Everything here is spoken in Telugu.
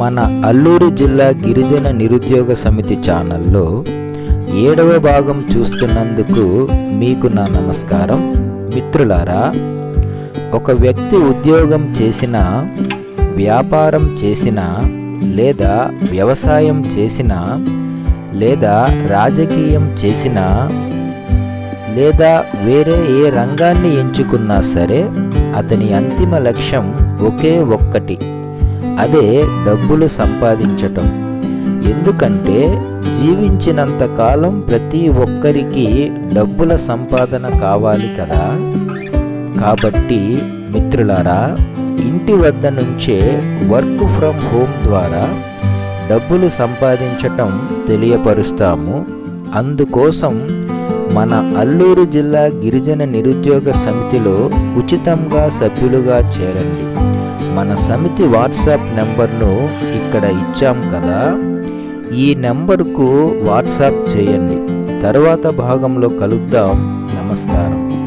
మన అల్లూరు జిల్లా గిరిజన నిరుద్యోగ సమితి ఛానల్లో ఏడవ భాగం చూస్తున్నందుకు మీకు నా నమస్కారం. మిత్రులారా ఒక వ్యక్తి ఉద్యోగం చేసిన వ్యాపారం చేసిన లేదా వ్యవసాయం చేసిన లేదా రాజకీయం చేసిన లేదా వేరే ఏ రంగాన్ని ఎంచుకున్నా సరే అతని అంతిమ లక్ష్యం ఒకే ఒక్కటి. అదే డబ్బులు సంపాదించటం. ఎందుకంటే జీవించినంత కాలం ప్రతి ఒక్కరికి డబ్బుల సంపాదన కావాలి కదా. కాబట్టి మిత్రులారా ఇంటి వద్ద నుంచే వర్క్ ఫ్రమ్ హోమ్ ద్వారా డబ్బులు సంపాదించటం తెలియపరుస్తాము. అందుకోసం మన అల్లూరు జిల్లా గిరిజన నిరుద్యోగ సమితిలో ఉచితంగా సభ్యులుగా చేరండి. మన సమితి వాట్సాప్ నెంబర్ను ఇక్కడ ఇచ్చాం కదా. ఈ నెంబర్కు వాట్సాప్ చేయండి. తర్వాత భాగంలో కలుద్దాం. నమస్కారం.